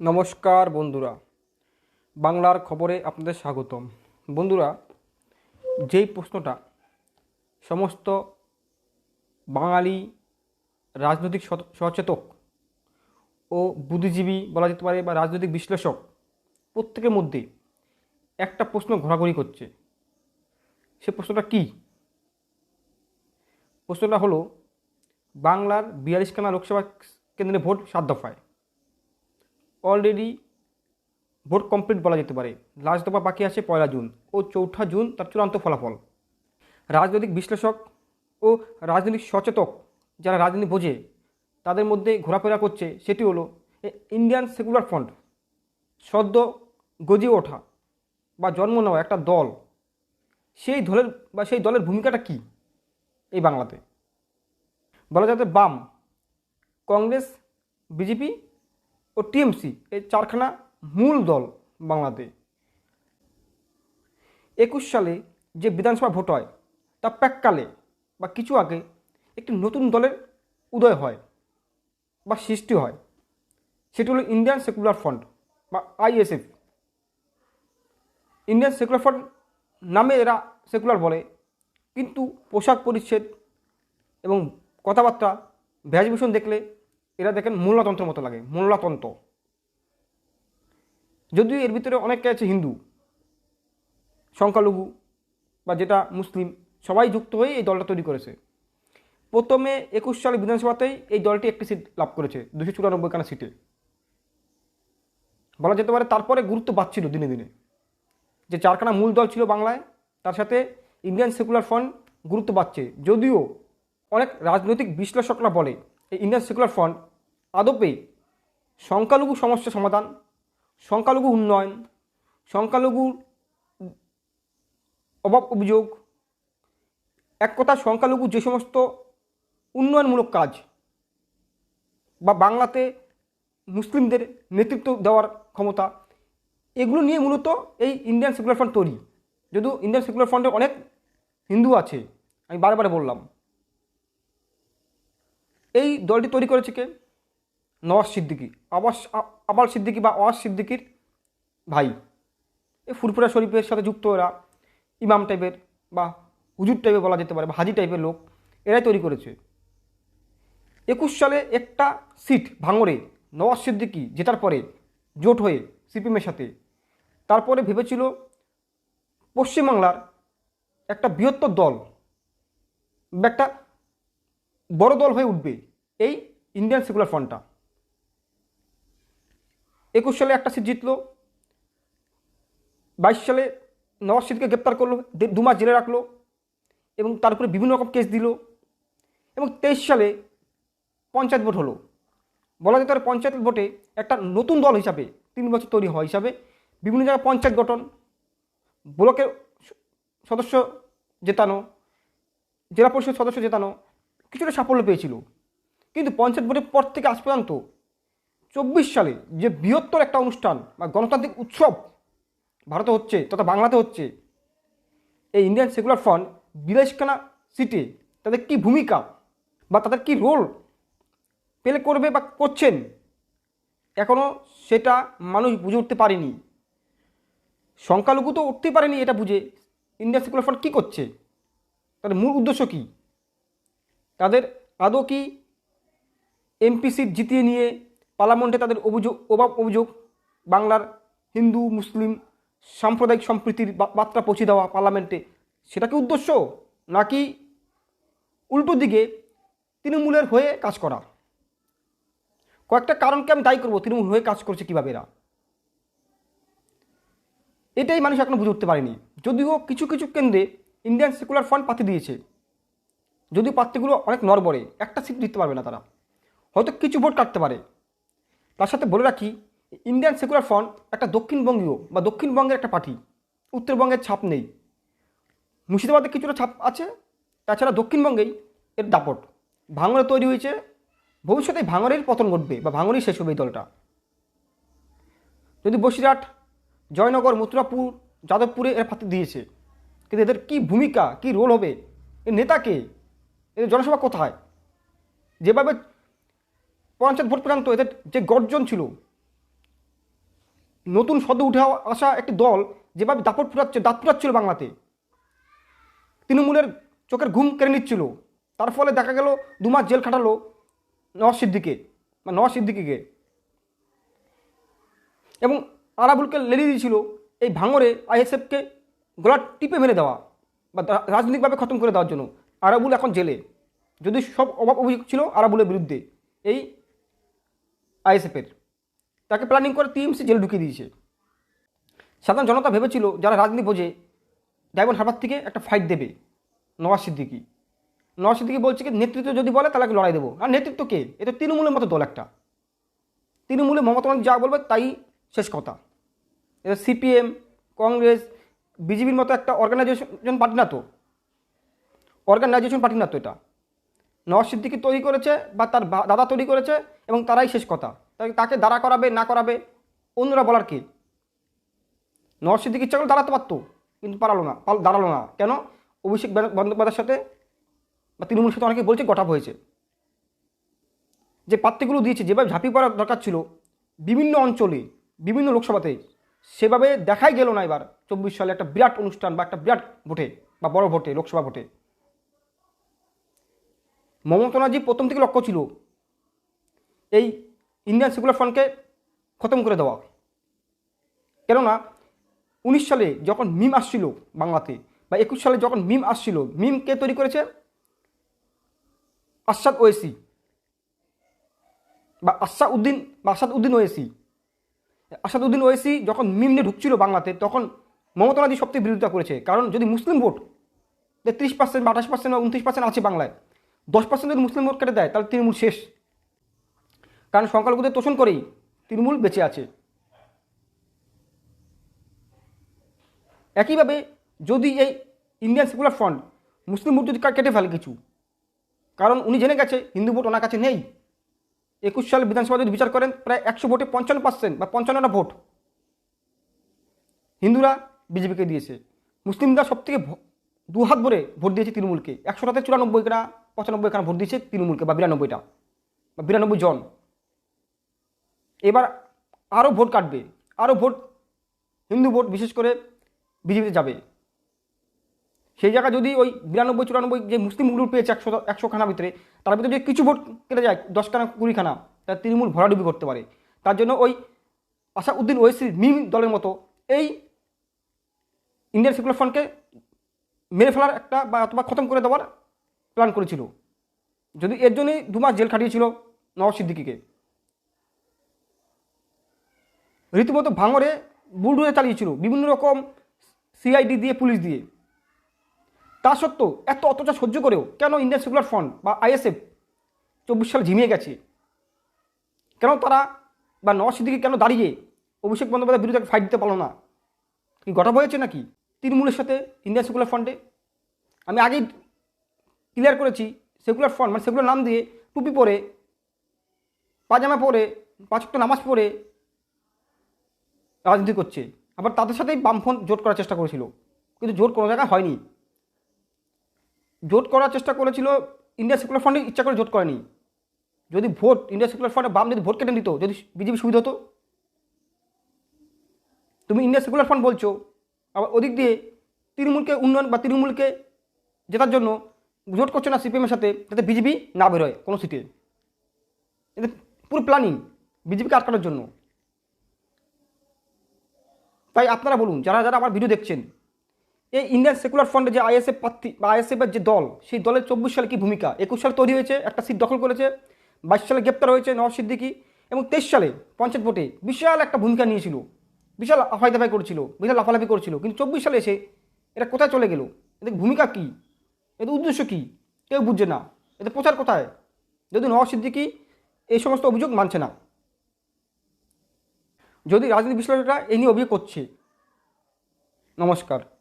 নমস্কার বন্ধুরা। বাংলার খবরে আপনাদের স্বাগতম। বন্ধুরা, যেই প্রশ্নটা, সমস্ত বাঙালি রাজনৈতিক সচ- সচেতক ও বুদ্ধিজীবী বলা যেতে পারে বা রাজনৈতিক বিশ্লেষক, প্রত্যেকের মধ্যে একটা প্রশ্ন ঘোরাঘুরি করছে। সে প্রশ্নটা কী? প্রশ্নটা হলো, বাংলার বিয়াল্লিশখানা লোকসভা কেন্দ্রে ভোট সাত দফায়। অলরেডি ভোট কমপ্লিট বলা যেতে পারে। লাস্ট দফা বাকি আছে পয়লা জুন। ও চৌঠা জুন তার চূড়ান্ত ফলাফল। রাজনৈতিক বিশ্লেষক ও রাজনৈতিক সচেতক যারা রাজনীতি বোঝে, তাদের মধ্যে ঘোরাফেরা করছে সেটি হলো ইন্ডিয়ান সেকুলার ফ্রন্ট সদ্য গজিয়ে ওঠা বা জন্ম নেওয়া একটা দল। সেই দলের বা সেই দলের ভূমিকাটা কী এই বাংলাতে? বলা যাতে বাম, কংগ্রেস, বিজেপি ও টিএমসি, এই চারখানা মূল দল বাংলাতে। একুশ সালে যে বিধানসভা ভোট হয়, তা প্যাককালে বা কিছু আগে একটি নতুন দলের উদয় হয় বা সৃষ্টি হয়। সেটি হলো ইন্ডিয়ান সেকুলার ফ্রন্ট বা আইএসএফ। ইন্ডিয়ান সেকুলার ফ্রন্ট নামে এরা সেকুলার বলে, কিন্তু পোশাক পরিচ্ছেদ এবং কথাবার্তা ভ্যাজভূষণ দেখলে এরা দেখেন মোল্লাতন্ত্রের মতো লাগে মোল্লাতন্ত্র যদিও এর ভিতরে অনেকে আছে হিন্দু, সংখ্যালঘু বা যেটা মুসলিম, সবাই যুক্ত হয়ে এই দলটা তৈরি করেছে। প্রথমে একুশ সালে বিধানসভাতেই এই দলটি একটি সিট লাভ করেছে দুশো চুরানব্বই খানা সিটে। বলা যেতে পারে তারপরে গুরুত্ব পাচ্ছিল দিনে দিনে। যে চারখানা মূল দল ছিল বাংলায়, তার সাথে ইন্ডিয়ান সেকুলার ফ্রন্ট গুরুত্ব পাচ্ছে যদিও অনেক রাজনৈতিক বিশ্লেষকরা বলে, এই ইন্ডিয়ান সেকুলার ফ্রন্ট আদপে সংখ্যালঘু সমস্যা সমাধান, সংখ্যালঘু উন্নয়ন সংখ্যালঘুর অভাব অভিযোগ, এক কথা সংখ্যালঘু যে সমস্ত উন্নয়নমূলক কাজ বা বাংলাতে মুসলিমদের নেতৃত্ব দেওয়ার ক্ষমতা, এগুলো নিয়ে মূলত এই ইন্ডিয়ান সেকুলার ফ্রন্ট তৈরি। যদিও ইন্ডিয়ান সেকুলার ফ্রন্টে অনেক হিন্দু আছে, আমি বারবার বললাম। এই দলটি তৈরি করেছে কে? নওয়াজ সিদ্দিকি, আবাস আবাল সিদ্দিকি বা ওয়াজ সিদ্দিকির ভাই। এই ফুরফুরা শরীফের সাথে যুক্ত এরা, ইমাম টাইপের বা হুজুর টাইপের বলা যেতে পারে বা হাজি টাইপের লোক, এরাই তৈরি করেছে। একুশ সালে একটা সিট ভাঙড়ে নওয়াজ সিদ্দিকি জেতার পরে জোট হয়ে সিপিএমের সাথে। তারপরে ভেবেছিল পশ্চিমবাংলার একটা বৃহত্তর দল একটা বড় দল হয়ে উঠবে এই ইন্ডিয়ান সেকুলার ফ্রন্টটা। একুশ সালে একটা সিট জিতলো, বাইশ সালে নওয়াজ সিদ্দিকে গ্রেপ্তার করল, দে- মাস জেলে রাখল এবং তার উপরে বিভিন্ন রকম কেস দিল এবং তেইশ সালে পঞ্চায়েত ভোট হলো। বলা যেতে পারে পঞ্চায়েত ভোটে একটা নতুন দল হিসাবে তিন বছর তৈরি হওয়া হিসাবে বিভিন্ন জায়গায় পঞ্চায়েত গঠন, ব্লকের সদস্য জেতানো, জেলা পরিষদ সদস্য জেতানো কিছুটা সাফল্য পেয়েছিল। কিন্তু পঞ্চায়েত ভোটের পর থেকে আজ পর্যন্ত চব্বিশ সালে যে বৃহত্তর একটা অনুষ্ঠান বা গণতান্ত্রিক উৎসব ভারতে হচ্ছে, তথা বাংলাতে হচ্ছে, এই ইন্ডিয়ান সেকুলার ফ্রন্ট বিরাশখানা সিটে তাদের কি ভূমিকা বা তাদের কি রোল প্লে করবে বা করছেন এখনও সেটা মানুষ বুঝে উঠতে পারেনি। সংখ্যালঘু তো উঠতেই পারেনি এটা বুঝে। ইন্ডিয়ান সেকুলার ফ্রন্ট কী করছে? তাদের মূল উদ্দেশ্য কী? তাদের আদৌ কি এমপি সিট জিতিয়ে নিয়ে পার্লামেন্টে তাদের অভিযোগ, অভাব অভিযোগ, বাংলার হিন্দু, মুসলিম সাম্প্রদায়িক সম্প্রীতির বার্তা পৌঁছে দেওয়া পার্লামেন্টে, সেটা কি উদ্দেশ্য? নাকি উল্টো দিকে তৃণমূলের হয়ে কাজ করা? কয়েকটা কারণকে আমি দায়ী করব তৃণমূল হয়ে কাজ করছে কীভাবে এরা। এটাই মানুষ এখনও বুঝে উঠতে পারেনি। যদিও কিছু কিছু কেন্দ্রে ইন্ডিয়ান সেকুলার ফান্ড পাতি দিয়েছে। যদিও প্রার্থীগুলো অনেক নরবরে একটা সিট দিতে পারবে না তারা। হয়তো কিছু ভোট কাটতে পারে। তার সাথে বলে রাখি ইন্ডিয়ান সেকুলার ফ্রন্ট একটা দক্ষিণবঙ্গীয় বা দক্ষিণবঙ্গের একটা পার্টি, উত্তরবঙ্গের ছাপ নেই। মুর্শিদাবাদে কিছুটা ছাপ আছে, তাছাড়া দক্ষিণবঙ্গেই এর দাপট। ভাঙড়ে তৈরি হয়েছে ভবিষ্যতে এই ভাঙড়ের পতন ঘটবে বা ভাঙড়েই শেষ হবে এই দলটা। যদি বসিরহাট, জয়নগর, মথুরাপুর, যাদবপুরে এর পাতি দিয়েছে, কিন্তু এদের কি ভূমিকা, কি রোল হবে এর নেতাকে, এদের জনসভা কোথায়? যেভাবে পঞ্চায়েত ভোট পর্যন্ত এদের যে গর্জন ছিল, নতুন সদ্য উঠে আসা একটি দল যেভাবে দাপট ফুটাচ্ছে দাঁত ফুটাচ্ছিল বাংলাতে। তৃণমূলের চোখের ঘুম কেড়ে নিচ্ছিল। তার ফলে দেখা গেল দু মাস জেল খাটালো নওয়াজ সিদ্দিকে, বা নওয়াজ সিদ্দিকিকে। এবং আরাবুলকে লেলিয়ে দিয়েছিল এই ভাঙরে আইএসএফকে গলা টিপে মেরে দেওয়া, বা রাজনৈতিকভাবে খতম করে দেওয়ার জন্য। আরাবুল এখন জেলে। যদি সব অভাব অভিযোগ ছিল আরাবুলের বিরুদ্ধে, এই আইএসএফের। তাকে প্ল্যানিং করে টিএমসি জেলে ঢুকিয়ে দিয়েছে। সাধারণ জনতা ভেবেছিল, যারা রাজনীতি বোঝে, ডায়মন্ড হারবার থেকে একটা ফাইট দেবে নওয়াজ সিদ্দিকি। নওয়াজ সিদ্দিকি বলছে কি, নেতৃত্ব যদি বলে, তাহলে লড়াই দেবো। আর নেতৃত্ব কে? এ তো তৃণমূলের মতো দল একটা। তৃণমূলে মমতা ব্যানার্জি যা বলবে, তাই শেষ কথা। এটা সিপিএম, কংগ্রেস, বিজেপির মতো একটা অর্গানাইজেশন পার্টি না তো? অর্গানাইজেশন পার্টি না তো এটা? নওয়াজ সিদ্দিকি তৈরি করেছে বা তার দাদা তৈরি করেছে এবং তারাই শেষ কথা। তাকে দাঁড়া করাবে, না করাবে, অন্যরা বলার কে? নওয়াজ সিদ্দিকি ইচ্ছা করে দাঁড়াতে পারতো, কিন্তু পারালো না দাঁড়াল না। কেন? অভিষেক বন্দ্যোপাধ্যায়ের সাথে বা তৃণমূল সাথে অনেকে বলছে গঠাপ হয়েছে। যে প্রার্থীগুলো দিয়েছে, যেভাবে ঝাঁপিয়ে পড়ার দরকার ছিল, বিভিন্ন অঞ্চলে, বিভিন্ন লোকসভাতে, সেভাবে দেখাই গেল না এবার চব্বিশ সালে একটা বিরাট অনুষ্ঠান বা একটা বিরাট ভোটে বা বড় ভোটে, লোকসভা ভোটে। মমতা ব্যানার্জি প্রথম থেকে লক্ষ্য ছিল এই ইন্ডিয়ান সেকুলার ফ্রন্টকে খতম করে দেওয়া। কেননা উনিশ সালে যখন মিম আসছিল বাংলাতে বা একুশ সালে যখন মিম আসছিল, মিম কে তৈরি করেছে? আসাদ ওয়েসি বা আসাদ উদ্দিন, বা আসাদ উদ্দিন ওয়েসি। আসাদ উদ্দিন ওয়েসি যখন মিম নিয়ে ঢুকছিল বাংলাতে, তখন মমতা ব্যানার্জি সবথেকে বিরোধিতা করেছে। কারণ যদি মুসলিম ভোট তেত্রিশ পার্সেন্ট বা আঠাশ পার্সেন্ট বা উনত্রিশ পার্সেন্ট আছে বাংলায় দশ পার্সেন্ট যদি মুসলিম ভোট কেটে দেয়, তাহলে তৃণমূল শেষ। কারণ সংখ্যালঘুদের তোষণ করেই তৃণমূল বেঁচে আছে। একইভাবে যদি এই ইন্ডিয়ান সেকুলার ফ্রন্ট মুসলিম ভোট যদি কেটে ফেলে কিছু, কারণ উনি জেনে গেছে হিন্দু ভোট ওনার কাছে নেই। একুশ সাল বিধানসভা যদি বিচার করেন, প্রায় একশো ভোটে পঞ্চান্ন পার্সেন্ট বা পঞ্চান্নটা ভোট হিন্দুরা বিজেপিকে দিয়েছে। মুসলিমরা সব থেকে দু হাত ভরে ভোট দিয়েছে তৃণমূলকে। একশোটাতে চুরানব্বই খানা পঁচানব্বই খানা ভোট দিয়েছে তৃণমূলকে, বা বিরানব্বইটা, বা বিরানব্বই জন। এবার আরও ভোট কাটবে আরও ভোট, হিন্দু ভোট বিশেষ করে বিজেপিতে যাবে। সেই জায়গায় যদি ওই বিরানব্বই, চুরানব্বই যে মুসলিম গ্রুপ পেয়েছে একশো একশো খানা ভিতরে, তার ভিতরে যদি কিছু ভোট কেটে যায়, দশখানা, কুড়িখানা তার তৃণমূল ভরাডুবি করতে পারে। তার জন্য ওই আসাউদ্দিন ওয়েসি মিম দলের মতো এই ইন্ডিয়ান সেকুলার ফ্রন্টকে মেরে ফেলার একটা বা অথবা খতম করে দেওয়ার প্ল্যান করেছিল। যদি এর জন্যই দু মাস জেল খাটিয়েছিল নওয়াজ সিদ্দিকিকে। রীতিমতো ভাঙরে বুলডুজে চালিয়েছিল বিভিন্ন রকম সিআইডি দিয়ে, পুলিশ দিয়ে। তা সত্ত্বেও এত অত্যাচার সহ্য করেও কেন ইন্ডিয়ান সেকুলার ফ্রন্ট বা আইএসএফ চব্বিশ সালে ঝিমিয়ে গেছে? কেন তারা বা নওয়াজ সিদ্দিকি কেন দাঁড়িয়ে অভিষেক বন্দ্যোপাধ্যায়ের বিরুদ্ধে ফাইট দিতে পারল না? কি গঠা হয়েছে নাকি? তৃণমূলের সাথে ইন্ডিয়ান সেকুলার ফ্রন্টে? আমি আগেই ক্লিয়ার করেছি সেকুলার ফ্রন্ট মানে সেকুলার নাম দিয়ে টুপি পরে, পাজামা পরে পাঁচক্ত নামাজ পড়ে রাজনীতি করছে। আবার তাদের সাথেই বামফ্রন্ট জোট করার চেষ্টা করেছিল। কিন্তু জোট কোনো জায়গায় হয়নি। জোট করার চেষ্টা করেছিল ইন্ডিয়া সেকুলার ফ্রন্টে ইচ্ছা করে জোট করেনি। যদি ভোট ইন্ডিয়া সেকুলার ফ্রন্টে বাম যদি ভোট কেটে নিত, যদি বিজেপি সুবিধা হতো। তুমি ইন্ডিয়া সেকুলার ফ্রন্ট বলছো, আবার ওদিক দিয়ে তৃণমূলকে উন্নয়ন বা তৃণমূলকে জেতার জন্য জোট করছে না সিপিএমের সাথে, যাতে বিজেপি না বেরোয় কোনো সিটে এটা পুরো প্ল্যানিং বিজেপিকে আটকানোর জন্য। তাই আপনারা বলুন, যারা যারা আমার ভিডিও দেখছেন, এই ইন্ডিয়ান সেকুলার ফ্রন্টে যে আইএসএফ প্রার্থী বা আইএসএফের যে দল, সেই দলের চব্বিশ সালে কী ভূমিকা? একুশ সালে তৈরি হয়েছে, একটা সিট দখল করেছে, বাইশ সালে গ্রেপ্তার হয়েছে নওয়াজ সিদ্দিকি, এবং তেইশ সালে পঞ্চায়েত ভোটে বিশাল একটা ভূমিকা নিয়েছিল। বিশাল আফাই দাফাই করছিল, বিশাল লাফালাফি করছিল, কিন্তু চব্বিশ সালে এসে এটা কোথায় চলে গেল? এদের ভূমিকা কী? এদের উদ্দেশ্য কী? কেউ বুঝছে না। এদের প্রচার কোথায়? যদি নওয়াজ সিদ্দিকি এই সমস্ত অভিযোগ মানছে না। যদি রাজনীতি বিশ্লেষকরা এ নিয়ে অভিযোগ করছে। নমস্কার।